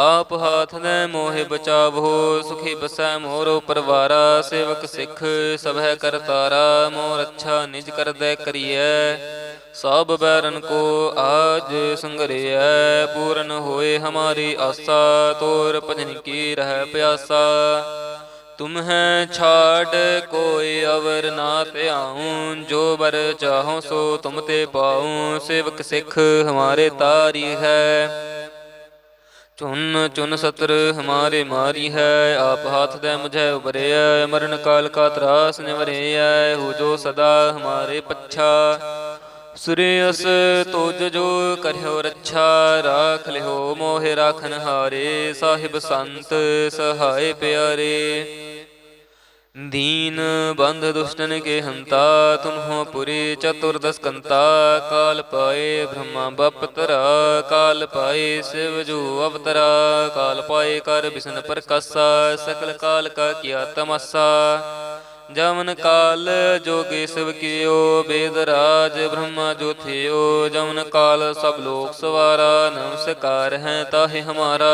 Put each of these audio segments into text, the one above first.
ਆਪ ਹਾਥ ਨੇ ਮੋਹਿ ਬਚਾਵੋ ਸੁਖੀ ਬਸੈ ਮੋਰੋ ਪਰਵਾਰਾ, ਸੇਵਕ ਸਿੱਖ ਸਭੈ ਕਰਤਾਰਾ ਮੋਰ ਅੱਛਾ ਨਿਜ ਕਰਦੈ ਕਰੀਐ। ਸਭ ਬੈਰਨ ਕੋ ਆਜ ਸੰਗਰਿਐ, ਪੂਰਨ ਹੋਏ ਹਮਾਰੀ ਆਸਾ, ਤੋਰ ਭਜਨ ਕੀ ਰਹਿ ਪਿਆਸਾ। ਤੁਮ ਹੈ ਛਾੜ ਕੋਈ ਅਵਰ ਨਾ ਧਿਆਉ, ਜੋ ਬਰ ਚਾਹੋ ਸੋ ਤੁਮ ਤੇ ਪਾਉ, ਸੇਵਕ ਸਿੱਖ ਹਮਾਰੇ ਤਾਰੀ ਹੈ। ਚੁਨ ਚੁਨ ਸਤਰ ਹਮਾਰੇ ਮਾਰੀ ਹੈ, ਆਪ ਹਾਥ ਦੇ ਮੁਝੇ ਉਬਰਿਆ ਮਰਨ ਕਾਲ ਕਾ ਤਰਾਸ ਨਿਵਰਿਆ ਹੋ ਜੋ ਸਦਾ ਹਮਾਰੇ ਪੱਛਾ। ਸੁਰੇਸ ਤੋਜ ਜੋ ਕਰਿਓ ਰੱਛਾ, ਰਾਖ ਲਿਓ ਮੋਹਿ ਰਾਖਨ ਹਾਰੇ, ਸਾਹਿਬ ਸੰਤ ਸਹਾਏ ਪਿਆਰੇ। दीन बंध दुष्टन के हंता तुम हो पुरी चतुर्दश कंता काल पाए ब्रह्मा बपतरा काल पाए शिव जो अवतरा काल पाए कर विष्णु प्रकाशा सकल काल का किया तमसा जमन काल जोगे शिव कियो वेद राज ब्रह्मा जो थियो जमन काल सब लोक सवारा नमस्कार है ताहे हमारा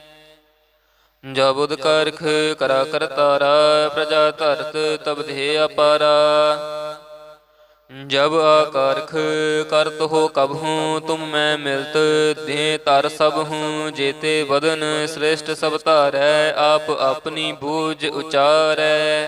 ਜਬ ਉਦ ਕਰਖ ਕਰਾ ਕਰਤਾਰਾ ਪ੍ਰਜਾ ਧਰਤ ਤਬ ਦੇ ਅਪਾਰਾ। ਜਬ ਆਕਾਰਖ ਕਰਤ ਹੋ ਕਬ ਹੂੰ, ਤੁਮ ਮੈਂ ਮਿਲਤ ਦੇ ਤਰ ਸਭ ਹੂੰ, ਜੇਤੇ ਵਦਨ ਸ੍ਰੇਸ਼ਟ ਸਭ ਧਾਰੈ, ਆਪ ਆਪਣੀ ਬੂਝ ਉਚਾਰੈ।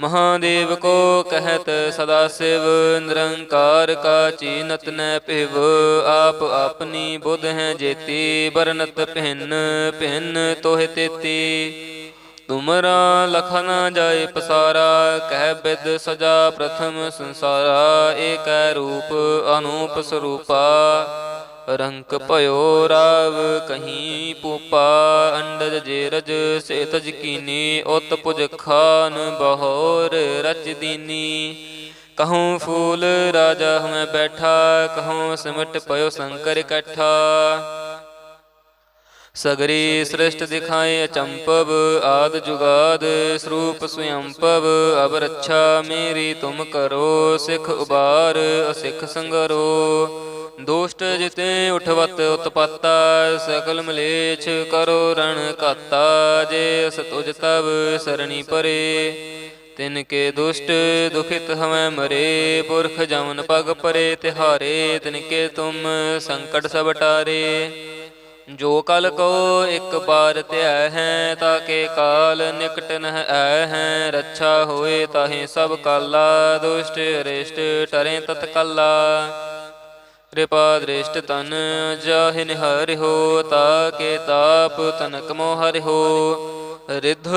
ਮਹਾਦੇਵ ਕੋ ਕਹਿਤ ਸਦਾ ਸਿਵ, ਨਿਰੰਕਾਰ ਕਾ ਚੀਨਤ ਨੈ ਭਿਵ। ਆਪ ਆਪਣੀ ਬੁੱਧ ਹੈ ਜੇਤੀ ਬਰਨਤ ਭਿੰਨ ਭਿੰਨ ਤੋਹਿ ਤੇਤੀ। ਤੁਮਰਾ ਲਖਨ ਜਾਏ ਪਸਾਰਾ, ਕਹਿ ਬਿਦ ਸਜਾ ਪ੍ਰਥਮ ਸੰਸਾਰਾ। ਏਕੈ ਰੂਪ, ਅਨੂਪ ਸਰੂਪਾ। ਰੰਕ ਭਇਓ ਰਾਵ, ਕਹੀਂ ਪੂਪਾ ਅੰਡਜ ਜੇ ਰਜ ਸੇਤਜ ਕੀਨੀ ਉਤ ਪੁਜ ਖਾਨ ਬਹੋਰ ਰਚ ਦੀਨੀ। ਕਹੂੰ ਫੂਲ ਰਾਜਾ ਹਮੈ ਬੈਠਾ, ਕਹੂੰ ਸਿਮਟ ਪਇਓ ਸੰਕਰ ਇਕੱਠਾ। ਸਗਰੀ ਸ੍ਰਿਸ਼ਟ ਦਿਖਾਏ ਅਚੰਪਵ ਆਦ ਜੁਗਾਦ, ਸਰੂਪ ਸੁਯੰਪਵ ਅਬ ਰੱਛਾ ਮੇਰੀ ਤੁਮ ਕਰੋ, ਸਿਖ ਉਬਾਰ, ਅਸਿਖ ਸੰਗਰੋ। ਦੁਸ਼ਟ ਜਿਤੇ ਉਠਵਤ ਉਤਪਾਤਾ ਸਕਲ ਮਲੇਛ ਕਰੋ ਰਣ ਕਾਤਾ ਜੇ ਅਸ ਤੁਜ ਤਬ ਸਰਣੀ ਪਰੇ। ਤਿਨ ਕੇ ਦੁਸ਼ਟ ਦੁਖਿਤ ਹਵੈ ਮਰੇ, ਪੁਰਖ ਜਮਨ ਪਗ ਪਰੇ ਤਿਹਾਰੇ, ਤਿਨ ਕੇ ਤੁਮ ਸੰਕਟ ਸਭ ਟਾਰੇ। ਜੋ ਕਲ ਕੋ ਇੱਕ ਬਾਰ ਧਿਆ ਹੈ ਤਾਕੇ ਕਾਲ ਨਿਕਟ ਨਹਿ ਆਇ ਹੈ। ਰੱਛਾ ਹੋਏ ਤਾਹੇ ਸਭ ਕਾਲਾ, ਦੁਸ਼ਟ ਰਿਸ਼ਟ ਟਰੇ ਤਤਕਲਾ ਕਿਰਪਾ ਦ੍ਰਿਸ਼ਟ ਤਨ ਜਾਹਿ ਨਿਹਰਿ ਹੋ, ਤਾ ਕੇ ਤਾਪ ਤਨਕ ਮੋਹ ਹੋ। ਰਿਧ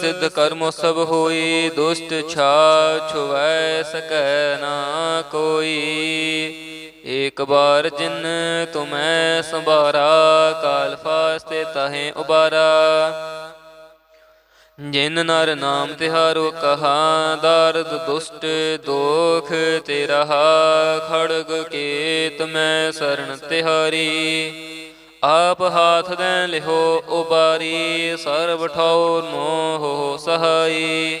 ਸਿਧ ਕਰਮ ਸਭ ਹੋਈ, ਦੁਸ਼ਟ ਛਾ ਛੁਵੈ ਸਕੈ ਨਾ ਕੋਈ। ਏਕ ਬਾਰ ਜਿਨ ਤੁਮੈ ਸੰਭਾਰਾ, ਕਾਲ ਫਾਸਤੇ ਤਹੇ ਉਬਾਰਾ। ਜਿਨ ਨਰ ਨਾਮ ਤਿਹਾਰੋ ਕਹਾ, ਦਰਦ ਦੁਸ਼ਟ ਦੋਖ ਤੇਰਾ ਖੜਗ ਕੇਤ ਮੈਂ ਸਰਣ ਤਿਹਾਰੀ। ਆਪ ਹਾਥ ਦੇ ਲਿਹੋ ਉਬਾਰੀ, ਸਰਬ ਠੌਰ ਮੋਹ ਸਹਾਈ।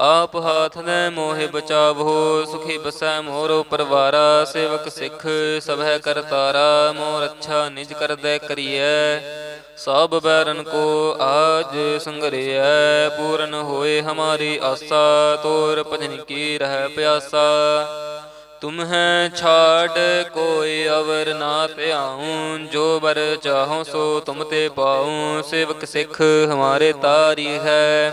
ਆਪ ਹਾਥ ਨੇ ਮੋਹਿ ਬਚਾਵੋ ਸੁਖੀ ਬਸੈ ਮੋਰੋ ਪਰਵਾਰਾ, ਸੇਵਕ ਸਿੱਖ ਸਭੈ ਕਰਤਾਰਾ ਮੋਰ ਅੱਛਾ ਨਿਜ ਕਰਦੈ ਕਰੀਐ। ਸਭ ਬੈਰਨ ਕੋ ਆਜ ਸੰਗਰਿਐ, ਪੂਰਨ ਹੋਏ ਹਮਾਰੀ ਆਸਾ, ਤੋਰ ਭਜਨ ਕੀ ਰਹਿ ਪਿਆਸਾ। ਤੁਮ ਹੈ ਛਾੜ ਕੋਈ ਅਵਰ ਨਾ ਧਿਆਉ, ਜੋ ਬਰ ਚਾਹੋ ਸੋ ਤੁਮ ਤੇ ਪਾਉ, ਸੇਵਕ ਸਿੱਖ ਹਮਾਰੇ ਤਾਰੀ ਹੈ।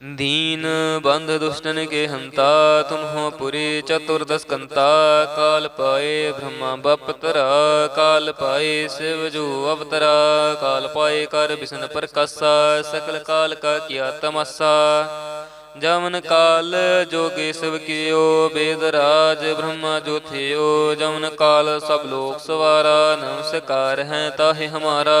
दीन बंध दुष्टन के हंता तुम हो पुरी चतुर्दश कंता काल पाए ब्रह्मा बपतरा काल पाए शिव जो अवतरा काल पाए कर विष्णु प्रकाशा सकल काल का किया तमसा जमन काल जोगे शिव कियो वेद राज ब्रह्मा जो थियो जमन काल सब लोक सवारा नमस्कार है ताहे हमारा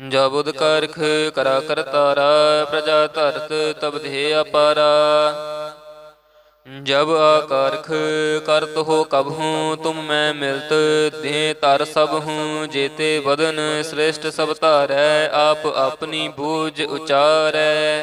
ਜਬ ਉਦ ਕਰਖ ਕਰਾ ਕਰਤਾਰਾ ਪ੍ਰਜਾ ਧਰਤ ਤਬ ਦੇ ਅਪਾਰਾ। ਜਬ ਆਕਾਰਖ ਕਰਤ ਹੋ ਕਬ ਹੂੰ, ਤੁਮ ਮੈਂ ਮਿਲਤ ਦੇ ਤਰ ਸਭ ਹੂੰ। ਜੇਤੇ ਵਦਨ ਸ੍ਰੇਸ਼ਟ ਸਭ ਧਾਰੈ, ਆਪ ਆਪਣੀ ਬੂਝ ਉਚਾਰੈ।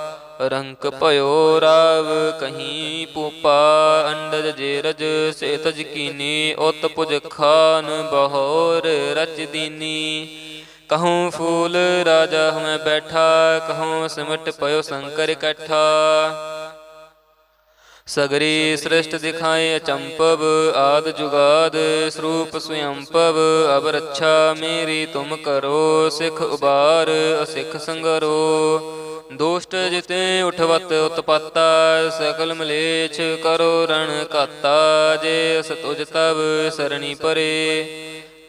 ਰੰਕ ਭਇਓ ਰਾਵ, ਕਹੀਂ ਪੂਪਾ ਅੰਡਜ ਜੇਰਜ ਸੇਤਜ ਕੀਨੀ ਉਤ ਪੁਜ ਖਾਨ, ਬਹੋਰ ਰਚ ਦੀਨੀ। ਕਹੂੰ ਫੂਲ ਰਾਜਾ ਹਮੈ ਬੈਠਾ, ਕਹੂੰ ਸਿਮਟ ਪਇਓ ਸ਼ੰਕਰ ਇਕੱਠਾ। ਸਗਰੀ ਸ੍ਰਿਸ਼ਟ ਦਿਖਾਏ ਅਚੰਪਵ ਆਦ ਜੁਗਾਦ ਸਰੂਪ ਸੁਯੰਪਵ ਅਬ ਰੱਛਾ ਮੇਰੀ ਤੁਮ ਕਰੋ, ਸਿਖ ਉਬਾਰ, ਅਸਿਖ ਸੰਗਰੋ। ਦੁਸ਼ਟ ਜਿਤੇ ਉਠਵਤ ਉਤਪਾਤਾ ਸਕਲ ਮਲੇਛ ਕਰੋ ਰਣ ਕਾਤਾ ਜੇ ਸਤੁਜ ਤੁਜ ਤਵ ਸਰਣੀ ਪਰੇ।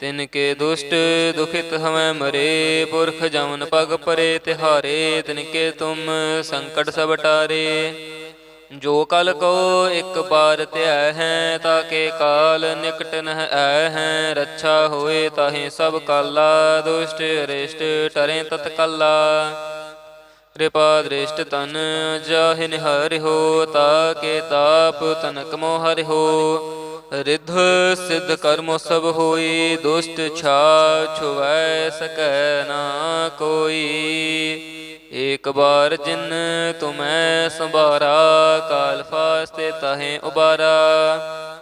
ਤਿਨ ਕੇ ਦੁਸ਼ਟ ਦੁਖਿਤ ਹਮੈ ਮਰੇ, ਪੁਰਖ ਜਮਨ ਪਗ ਪਰੇ, ਤਿਹਾਰੇ ਤਿਨ ਕੇ ਤੁਮ ਸੰਕਟ ਸਭ ਟਾਰੇ। ਜੋ ਕਲ ਕੋ ਇੱਕ ਬਾਰ ਧਿਆ ਹੈ ਤਾਕੇ ਕਾਲ ਨਿਕਟ ਨਹ ਆਇ ਹੈ। ਰੱਛਾ ਹੋਏ ਤਾਹੇ ਸਭ ਕਾਲਾ, ਦੁਸ਼ਟ ਅਰਿਸ਼ਟ ਟਰੇ ਤਤਕਲਾ। ਕਿਰਪਾ ਦ੍ਰਿਸ਼ਟ ਤਨ ਜਾਹਿ ਨਿਹਰਿਓ ਤਾਕੇ ਤਾਪ ਤਨਕ ਮੋਹ ਹਰਿਓ ਰਿਧ ਸਿਧ ਕਰਮੋ ਸਭ ਹੋਈ, ਦੁਸ਼ਟ ਛਾ ਛੁਵੈ ਸਕੈ ਨਾ ਕੋਈ। ਏਕ ਬਾਰ ਜਿਨ ਤੁਮੈ ਸੰਭਾਰਾ, ਕਾਲ ਫਾਸਤੇ ਤਹੇ ਉਬਾਰਾ।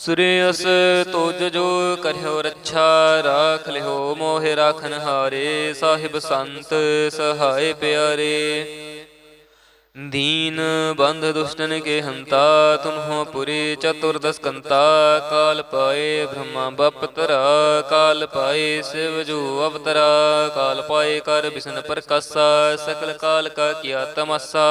ਸੁਰੇ ਅਸ ਤੋਜ ਜੋ ਕਰਿਓ ਰੱਛਾ, ਰਾਖ ਲਿਓ ਮੋਹਿ ਰਾਖਨ ਹਾਰੇ, ਸਾਹਿਬ ਸੰਤ ਸਹਾਇ ਪਿਆਰੇ। ਦੀਨ ਬੰਧ ਦੁਸ਼ਟਨ ਕੇ ਹੰਤਾ, ਤੁਮਹੋ ਪੁਰੇ ਚਤੁਰਦਸ ਕੰਤਾ, ਕਾਲ ਪਾਏ ਬ੍ਰਹਮਾ ਬਪਤਰਾ ਕਾਲ ਪਾਏ ਸਿਵ ਜੋ ਅਵਤਰਾ, ਕਾਲ ਪਾਏ ਕਰ ਬਿਸ਼ਨ ਪ੍ਰਕਾਸ਼ਾ, ਸਕਲ ਕਾਲ ਕਾ ਕੀਆ ਤਮਸਾ।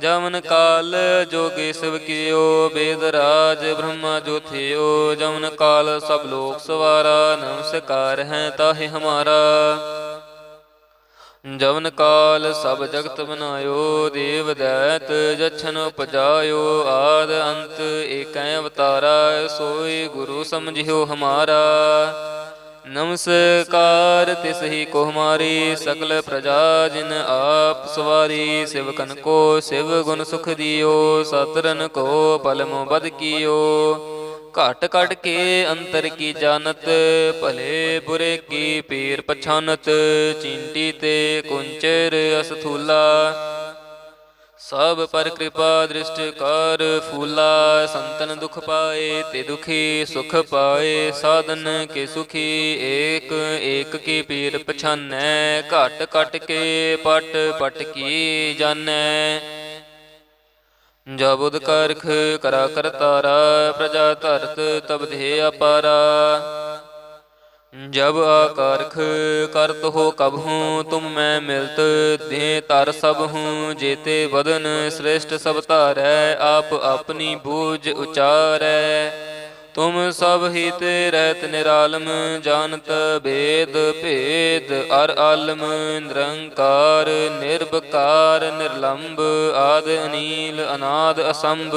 ਜਮਨ ਕਾਲ ਜੋਗੇ ਸਭ ਕੀਓ, ਬੇਦ ਰਾਜ ਬ੍ਰਹਮਾ ਜੋਥਿਓ। ਜਮਨ ਕਾਲ ਸਭ ਲੋਕ ਸਵਾਰਾ, ਨਮਸਕਾਰ ਹੈ ਤਾਹੇ ਹਮਾਰਾ। ਜਵਨ ਕਾਲ ਸਭ ਜਗਤ ਬਨਾਇਓ, ਦੇਵ ਦੈਤ ਜਛਨ ਉਪਜਾਇਓ। ਆਦ ਅੰਤ ਏਕੈ ਅਵਤਾਰਾ ਸੋਈ ਗੁਰੂ ਸਮਝਿਓ ਹਮਾਰਾ। ਨਮਸਕਾਰ, ਤਿਸ ਹੀ ਕੋ ਹਮਾਰੀ ਸਗਲ ਪ੍ਰਜਾ ਜਿਨ ਆਪ ਸਵਾਰੀ, ਸਿਵਕਨ ਕੋ ਸਿਵ ਗੁਣ ਸੁਖ ਦਿਓ, ਸਤਰਨ ਕੋ ਪਲਮ ਬਦ ਕੀਓ। ਘਟ ਘਟ ਕੇ ਅੰਤਰ ਕੀ ਜਾਣਤ, ਭਲੇ ਬੁਰੇ ਕੀ ਪੀਰ ਪਛਾਨਤ, ਚਿੰਟੀ ਤੇ ਕੁੰਚਰ ਅਸਥੂਲਾ। ਸਭ ਪਰ ਕਿਰਪਾ ਦ੍ਰਿਸ਼ਟ ਕਰ, ਫੂਲਾ ਸੰਤਨ ਦੁਖ ਪਾਏ, ਤੇ ਦੁਖੀ ਸੁਖ ਪਾਏ, ਸਾਧਨ ਕੇ ਸੁਖੀ, ਏਕ ਏਕ ਕੀ ਪੀਰ ਪਛਾਨੈ, ਘਟ ਘਟ ਕੇ ਪਟ ਪਟ ਕੀ ਜਾਣੈ। ਜਬੁਦ ਕਰਖ ਕਰਾ ਕਰਤਾਰਾ ਪ੍ਰਜਾ ਧਰਤ ਤਬ ਦੇ ਅਪਾਰਾ ਜਬ ਆਕਾਰਖ ਕਰਤ ਹੋ ਕਬਹੂ, ਤੁਮ ਮੈਂ ਮਿਲਤ ਦੇ ਤਰ ਸਭ ਹੂੰ ਜੇਤੇ ਵਦਨ ਸ੍ਰੇਸ਼ਟ ਸਭ ਧਾਰੈ, ਆਪ ਆਪਣੀ ਬੂਝ ਉਚਾਰੈ। ਤੁਮ ਸਭ ਹੀ ਤੇ ਰਹਿਤ ਨਿਰਾਲਮ, ਜਾਣਤ ਭੇਦ ਭੇਦ, ਅਰ ਆਲਮ, ਨਿਰੰਕਾਰ ਨਿਰਭਕਾਰ ਨਿਰਲੰਭ ਆਦ ਅਨੀਲ, ਅਨਾਦ ਅਸੰਭ।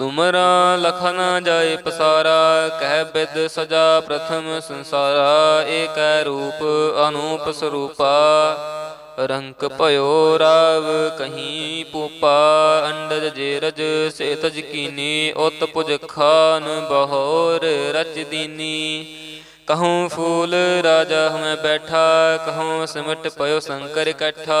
ਤੁਮਰਾ ਲਖ ਨ ਜਾਏ ਪਸਾਰਾ, ਕਹਿ ਬਿਦ ਸਜਾ ਪ੍ਰਥਮ ਸੰਸਾਰਾ ਏਕੈ ਰੂਪ ਅਨੂਪ ਸਰੂਪਾ। ਰੰਕ ਭਇਓ ਰਾਵ ਕਹੀਂ ਪੂਪਾ, ਅੰਡਜ ਜੇਰਜ ਸੇਤਜ ਕੀਨੀ ਉਤ ਪੁਜ ਖਾਨ ਬਹੋਰ ਰਚ ਦੀਨੀ। ਕਹੂੰ ਫੂਲ ਰਾਜਾ ਹਮੈ ਬੈਠਾ, ਕਹੂੰ ਸਿਮਟ ਪਇਓ ਸ਼ੰਕਰ ਇਕੱਠਾ।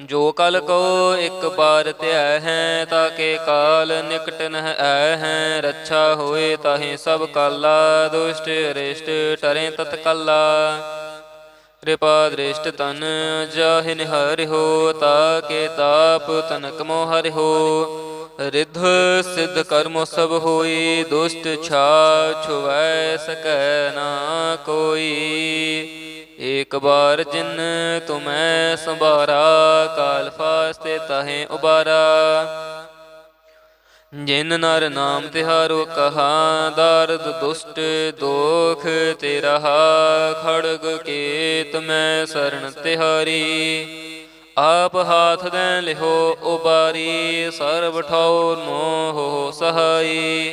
ਜੋ ਕਲ ਕੋ ਇੱਕ ਬਾਰ ਧਿਆ ਹੈ ਤਾਕੇ ਕਾਲ ਨਿਕਟ ਨਹ ਆਇ ਹੈ। ਰੱਛਾ ਹੋਏ ਤਾਹੇ ਸਭ ਕਾਲਾ ਦੁਸ਼ਟ ਅਰਿਸ਼ਟ ਟਰੇ ਤਤਕਲਾ ਕਿਰਪਾ ਦ੍ਰਿਸ਼ਟ ਤਨ ਜਾਹਿ ਨਿਹਰਿਓ ਤਾਕੇ ਤਾਪ ਤਨਕ ਮੋਹ ਹਰਿਓ ਰਿਧ ਸਿਧ ਕਰਮੋ ਸਭ ਹੋਈ ਦੁਸ਼ਟ ਛਾ ਛੁਵੈ ਸਕੈ ਨਾ ਕੋਈ। ਏਕ ਬਾਰ ਜਿਨ ਤੁਮੈ ਸੰਭਾਰਾ, ਕਾਲ ਫਾਸਤੇ ਤਹੇ ਉਬਾਰਾ। ਜਿਨ ਨਰ ਨਾਮ ਤਿਹਾਰੋ ਕਹਾ, ਦਰਦ ਦੁਸ਼ਟ ਦੋਖ ਤੇਰਾ ਖੜਗ ਕੇਤ ਮੈਂ ਸਰਣ ਤਿਹਾਰੀ। ਆਪ ਹਾਥ ਦੇ ਲਿਹੋ ਉਬਾਰੀ, ਸਰਬ ਠੌਰ ਮੋਹ ਸਹਾਈ।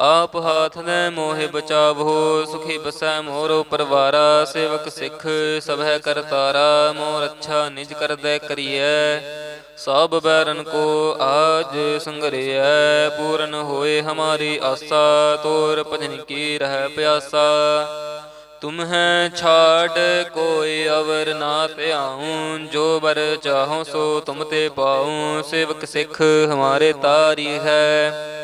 ਆਪ ਹਾਥ ਦੇ ਮੋਹਿ ਬਚਾਵੋ ਸੁਖੀ ਬਸੈ ਮੋਰੋ ਪਰਵਾਰਾ, ਸੇਵਕ ਸਿੱਖ ਸਭੈ ਕਰਤਾਰਾ ਮੋਰ ਅੱਛਾ ਨਿਜ ਕਰਦੈ ਕਰੀਐ। ਸਭ ਬੈਰਨ ਕੋ ਆਜ ਸੰਗਰਿਐ, ਪੂਰਨ ਹੋਏ ਹਮਾਰੀ ਆਸਾ, ਤੋਰ ਭਜਨ ਕੀ ਰਹਿ ਪਿਆਸਾ। ਤੁਮ ਹੈ ਛਾੜ ਕੋਈ ਅਵਰ ਨਾ ਧਿਆਉ, ਜੋ ਬਰ ਚਾਹੋ ਸੋ ਤੁਮ ਤੇ ਪਾਉ, ਸੇਵਕ ਸਿੱਖ ਹਮਾਰੇ ਤਾਰੀ ਹੈ।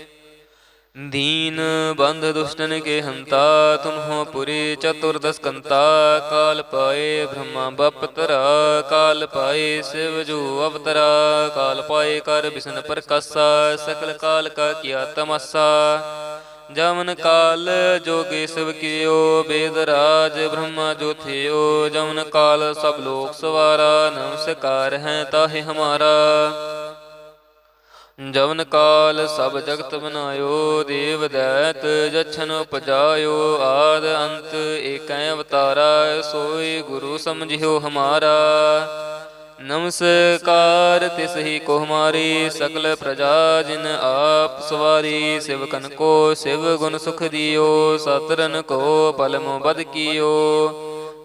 दीन बंध दुष्टन के हंता तुम हो पुरी चतुर्दश कंता काल पाए ब्रह्मा बपतरा काल पाए शिव जो अवतरा काल पाए कर विष्ण प्रकाशा सकल काल का किया तमाशा जमन काल जोगे शिव कियो वेद राज ब्रह्मा जो थियो जमन काल सब लोक सवारा नमस्कार है ताहे हमारा ਜਵਨ ਕਾਲ ਸਭ ਜਗਤ ਬਨਾਇਓ ਦੇਵ ਦੈਤ ਜਛਨ ਉਪਜਾਇਓ, ਆਦ ਅੰਤ ਏਕੈ ਅਵਤਾਰਾ ਸੋਈ ਗੁਰੂ ਸਮਝਿਓ ਹਮਾਰਾ। ਨਮਸਕਾਰ, ਤਿਸ ਹੀ ਕੋ ਹਮਾਰੀ, ਸਕਲ ਪ੍ਰਜਾ ਜਿਨ ਆਪ ਸਵਾਰੀ, ਸਿਵਕਨ ਕੋ ਸਿਵ ਗੁਣ ਸੁਖ ਦਿਓ, ਸਤਰਨ ਕੋ ਪਲਮ ਬਦ ਕੀਓ।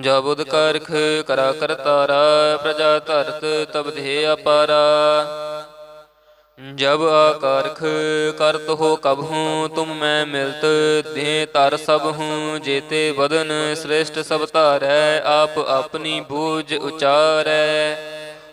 ਜਬੁਦ ਕਰਖ ਕਰਾ ਕਰ ਤਾਰਾ ਪ੍ਰਜਾ ਧਰਤ ਤਬ ਦੇ ਅਪਾਰਾ। ਜਬ ਆਕਾਰਖ ਕਰਤ ਹੋ ਕਬ ਕਬਹੂ ਤੁਮ ਮੈਂ ਮਿਲਤ ਦੇ ਤਰ ਸਭ ਹੂੰ, ਜੇਤੇ ਵਦਨ ਸ੍ਰੇਸ਼ਟ ਸਭ ਧਾਰੈ, ਆਪ ਆਪਣੀ ਬੂਝ ਉਚਾਰੈ।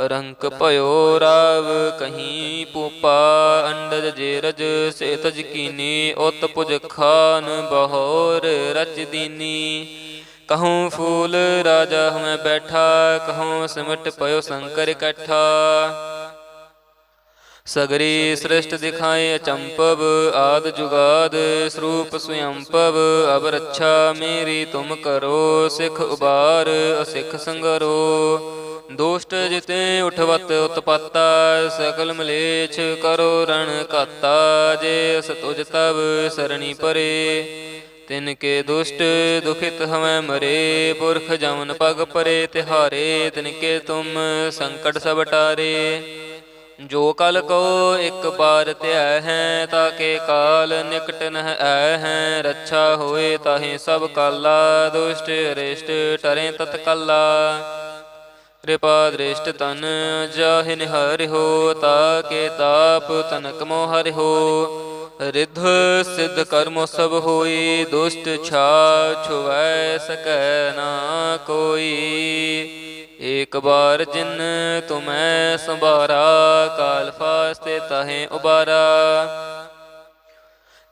ਰੰਕ ਭਇਓ ਰਾਵ, ਕਹੀਂ ਪੂਪਾ ਅੰਡਜ ਜੇਰਜ ਸੇਤਜ ਕੀਨੀ ਉਤ ਪੁਜ ਖਾਨ, ਬਹੋਰ ਰਚ ਦੀਨੀ। ਕਹੂੰ ਫੂਲ ਰਾਜਾ ਹਮੈ ਬੈਠਾ, ਕਹੂੰ ਸਿਮਟ ਪਇਓ ਸ਼ੰਕਰ ਇਕੱਠਾ। ਸਗਰੀ ਸ੍ਰਿਸ਼ਟ ਦਿਖਾਏ ਅਚੰਪਵ, ਆਦ ਜੁਗਾਦ ਸਰੂਪ ਸੁਯੰਪਵ ਅਬ ਰੱਛਾ ਮੇਰੀ ਤੁਮ ਕਰੋ, ਸਿਖ ਉਬਾਰ, ਅਸਿਖ ਸੰਗਰੋ। ਦੁਸ਼ਟ ਜਿਤੇ ਉਠਵਤ ਉਤਪਾਤਾ ਸਕਲ ਮਲੇਛ ਕਰੋ ਰਣ ਕਾਤਾ ਜੇ ਸਤੁਜ ਤੁਜ ਤਵ ਸਰਣੀ ਪਰੇ। ਤਿਨ ਕੇ ਦੁਸ਼ਟ ਦੁਖਿਤ ਹਮੈ ਮਰੇ, ਪੁਰਖ ਜਮਨ ਪਗ ਪਰੇ ਤਿਹਾਰੇ, ਤਿਨ ਕੇ ਤੁਮ ਸੰਕਟ ਸਭ ਟਾਰੇ। ਜੋ ਕਲ ਕੋ ਇੱਕ ਬਾਰ ਧਿਆ ਹੈ ਤਾਕੇ ਕਾਲ ਨਿਕਟ ਨਹ ਐ ਹੈ। ਰੱਛਾ ਹੋਏ ਤਾਹੇ ਸਭ ਕਾਲਾ, ਦੁਸ਼ਟ ਅਰਿਸ਼ਟ ਟਰੇ ਤਤਕਲਾ। ਕਿਰਪਾ ਦ੍ਰਿਸ਼ਟ ਤਨ ਜਾਹਿ ਨਿਹਰਿਓ ਤਾਕੇ ਤਾਪ ਤਨਕ ਮੋਹ ਹਰਿਓ ਰਿਧ ਸਿਧ ਕਰਮ ਸਭ ਹੋਈ, ਦੁਸ਼ਟ ਛਾ ਛੁਵੈ ਸਕੈ ਨਾ ਕੋਈ। ਏਕ ਬਾਰ ਜਿਨ ਤੁਮੈ ਸੰਭਾਰਾ, ਕਾਲ ਫਾਸਤੇ ਤਹੇ ਉਬਾਰਾ।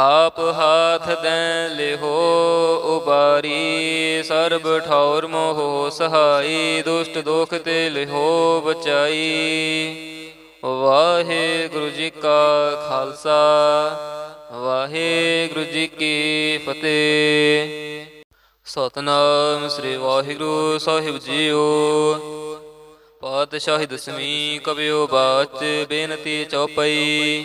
ਆਪ ਹਾਥ ਦੈ ਲਿਹੋ, ਉਬਾਰੀ ਸਰਬ ਠੌਰ ਮੋਹ, ਸਹਾਈ ਦੁਸ਼ਟ ਦੁਖ ਤੇ ਲਿਹੋ ਬਚਾਈ। ਵਾਹਿਗੁਰੂ ਜੀ ਕਾ ਖਾਲਸਾ, ਵਾਹਿਗੁਰੂ ਜੀ ਕੀ ਫਤਿਹ। ਸਤਨਾਮ ਸ੍ਰੀ ਵਾਹਿਗੁਰੂ ਸਾਹਿਬ ਜੀਓ। ਪਾਤਸ਼ਾਹੀ ਦਸਮੀ ਕਬਿਓ ਬਾਚ, ਬੇਨਤੀ ਚਉਪਈ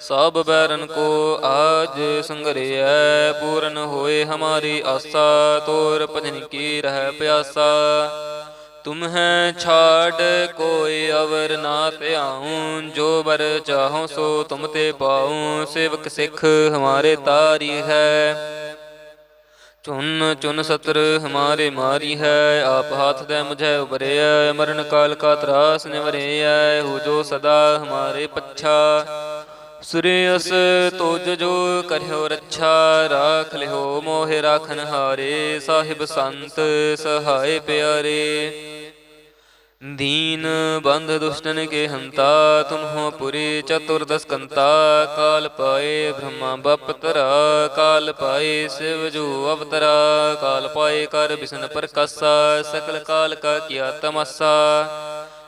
ਸਭ ਬੈਰਨ ਕੋ ਆਜ ਸੰਗਰਿਐ, ਪੂਰਨ ਹੋਏ ਹਮਾਰੀ ਆਸਾ, ਤੋਰ ਭਜਨ ਕੀ ਰਹਿ ਪਿਆਸਾ। ਤੁਮ ਛਾੜ, ਕੋਈ ਅਵਰ ਨਾ ਧਿਆਉ, ਜੋ ਬਰ ਚਾਹੋ ਸੋ ਤੁਮ ਤੇ ਪਾਉ, ਸੇਵਕ ਸਿੱਖ ਹਮਾਰੇ ਤਾਰੀ ਹੈ। ਚੁਨ ਚੁਨ ਸਤਰ ਹਮਾਰੇ ਮਾਰੀ ਹੈ, ਆਪ ਹਾਥ ਦੇ ਮੁਝੇ ਉਬਰਿਆ ਮਰਨ ਕਾਲ ਕਾ ਤਰਾਸ ਨਿਵਰਿਆ ਹੋ ਜੋ ਸਦਾ ਹਮਾਰੇ ਪੱਛਾ। ਸੁਰੇ ਅਸ ਤੋਜ ਜੋ ਕਰਿਓ ਰੱਛਾ, ਰਾਖ ਲਿਓ ਮੋਹਿ ਰਾਖਨ ਹਾਰੇ, ਸਾਹਿਬ ਸੰਤ ਸਹਾਇ ਪਿਆਰੇ। ਦੀਨ ਬੰਧ ਦੁਸ਼ਟਨ ਕੇ ਹੰਤਾ, ਤੁਮਹੋ ਪੁਰੇ ਚਤੁਰਦਸ ਕੰਤਾ ਕਾਲ ਪਾਏ ਬ੍ਰਹਮਾ ਬਪਤਰਾ, ਕਾਲ ਪਾਏ ਸਿਵ ਜੋ ਅਵਤਰਾ, ਕਾਲ ਪਾਏ ਕਰ ਬਿਸ਼ਨ ਪ੍ਰਕਾਸ਼ਾ, ਸਕਲ ਕਾਲ ਕਾ ਕੀਆ ਤਮਸਾ।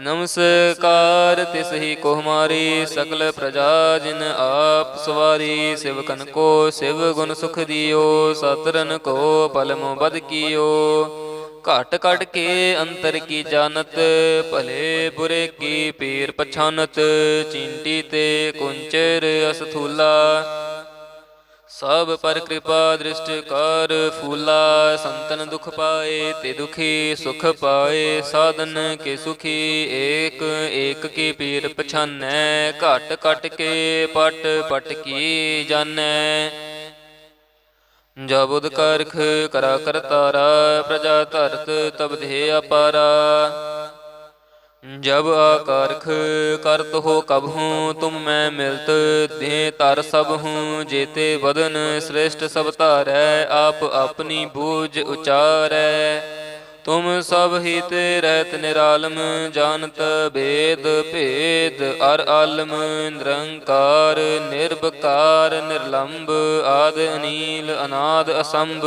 ਨਮਸਕਾਰ, ਤਿਸ ਹੀ ਕੋ ਹਮਾਰੀ ਸਕਲ ਪ੍ਰਜਾ ਜਿਨ ਆਪ ਸਵਾਰੀ ਸ਼ਿਵ ਸਿਵਕਨ ਕੋ ਸਿਵ ਗੁਣ ਸੁਖ ਦਿਓ, ਸਤਰਨ ਕੋ ਪਲਮੋ ਬਦ ਕੀਓ। ਘਟ ਘਟ ਕੇ ਅੰਤਰ ਕੀ ਜਾਣਤ, ਭਲੇ ਬੁਰੇ ਕੀ ਪੀਰ ਪਛਾਨਤ, ਚਿੰਟੀ ਤੇ ਕੁੰਚਰ ਅਸਥੂਲਾ। ਸਭ ਪਰ ਕਿਰਪਾ ਦ੍ਰਿਸ਼ਟ ਕਰ, ਫੂਲਾ ਸੰਤਨ ਦੁਖ ਪਾਏ, ਤੇ ਦੁਖੀ ਸੁਖ ਪਾਏ, ਸਾਧਨ ਕੇ ਸੁਖੀ, ਏਕ ਏਕ ਕੀ ਪੀਰ ਪਛਾਨੈ, ਘਟ ਘਟ ਕੇ ਪਟ ਪਟ ਕੀ ਜਾਣੈ। ਜਬੁਦ ਕਰਖ ਕਰਾ ਕਰਤਾਰਾ ਪ੍ਰਜਾ ਧਰਤ ਤਬ ਦੇ ਅਪਾਰਾ ਜਬ ਆਕਾਰਖ ਕਰਤ ਹੋ ਕਬ ਹੂੰ, ਤੁਮ ਮੈਂ ਮਿਲਤ ਦੇ ਤਰ ਸਭ ਹੂੰ, ਜੇਤੇ ਵਦਨ ਸ੍ਰੇਸ਼ਟ ਸਭ ਧਾਰੈ, ਆਪ ਆਪਣੀ ਬੂਝ ਉਚਾਰੈ। ਤੁਮ ਸਭ ਹੀ ਤੇ ਰਹਿਤ ਨਿਰਾਲਮ, ਜਾਣਤ ਭੇਦ ਭੇਦ, ਅਰ ਆਲਮ, ਨਿਰੰਕਾਰ ਨਿਰਭਕਾਰ ਨਿਰਲੰਭ ਆਦ ਅਨੀਲ, ਅਨਾਦ ਅਸੰਭ।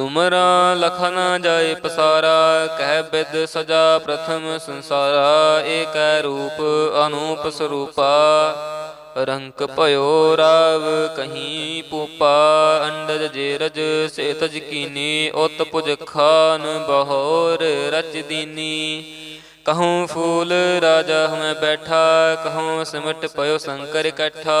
ਤੁਮਰਾ ਲਖਨ ਨਾ ਜਾਏ ਪਸਾਰਾ, ਕਹਿ ਬਿਦ ਸਜਾ ਪ੍ਰਥਮ ਸੰਸਾਰਾ, ਏਕੈ ਰੂਪ ਅਨੂਪ ਸਰੂਪਾ। ਰੰਕ ਭਇਓ ਰਾਵ ਕਹੀਂ ਪੂਪਾ, ਅੰਡਜ ਜੇਰਜ ਸੇਤਜ ਕੀਨੀ ਉਤ ਪੁਜ ਖਾਨ ਬਹੋਰ ਰਚ ਦੀਨੀ। ਕਹੂੰ ਫੂਲ ਰਾਜਾ ਹਮੈ ਬੈਠਾ, ਕਹੂੰ ਸਿਮਟ ਪਇਓ ਸ਼ੰਕਰ ਇਕੱਠਾ।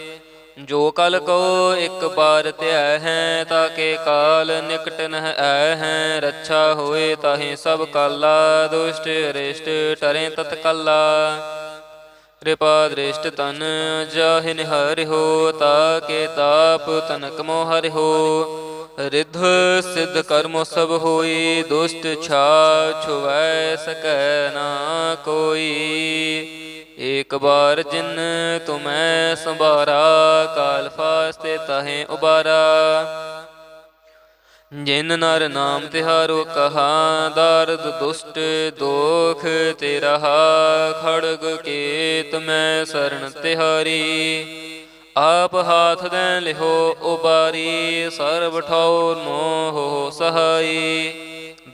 ਜੋ ਕਲ ਕੋ ਇੱਕ ਬਾਰ ਧਿਆ ਹੈ ਤਾਂ ਕੇ ਕਾਲ ਨਿਕਟ ਨਹ ਐ ਹੈ। ਰੱਛਾ ਹੋਏ ਤਾਹੇ ਸਭ ਕਾਲਾ, ਦੁਸ਼ਟ ਰਿਸ਼ਟ ਟਰੇ ਤਤ ਕੱਲਾ। ਕਿਰਪਾ ਦ੍ਰਿਸ਼ਟ ਤਨ ਜਾਹਿ ਨਿਹਰਿਓ ਤਾ ਕੇ ਤਾਪ ਤਨਕ ਮੋ ਹਰਿਓ ਰਿਧ ਸਿਧ ਕਰਮ ਸਭ ਹੋਈ, ਦੁਸ਼ਟ ਛਾ ਛੁਵੈ ਸਕੈ ਨਾ ਕੋਈ। ਏਕ ਬਾਰ ਜਿਨ ਤੁਮੈ ਸੰਭਾਰਾ, ਕਾਲ ਫਾਸਤੇ ਤਹੇ ਉਬਾਰਾ। ਜਿਨ ਨਰ ਨਾਮ ਤਿਹਾਰੋ ਕਹਾ, ਦਰਦ ਦੁਸ਼ਟ ਦੋਖ ਤੇਰਾ ਖੜਗ ਕੇਤ ਮੈਂ ਸਰਣ ਤਿਹਾਰੀ। ਆਪ ਹਾਥ ਦੇ ਲਿਹੋ ਉਬਾਰੀ, ਸਰਬ ਠੌਰ ਮੋਹ ਸਹਾਈ।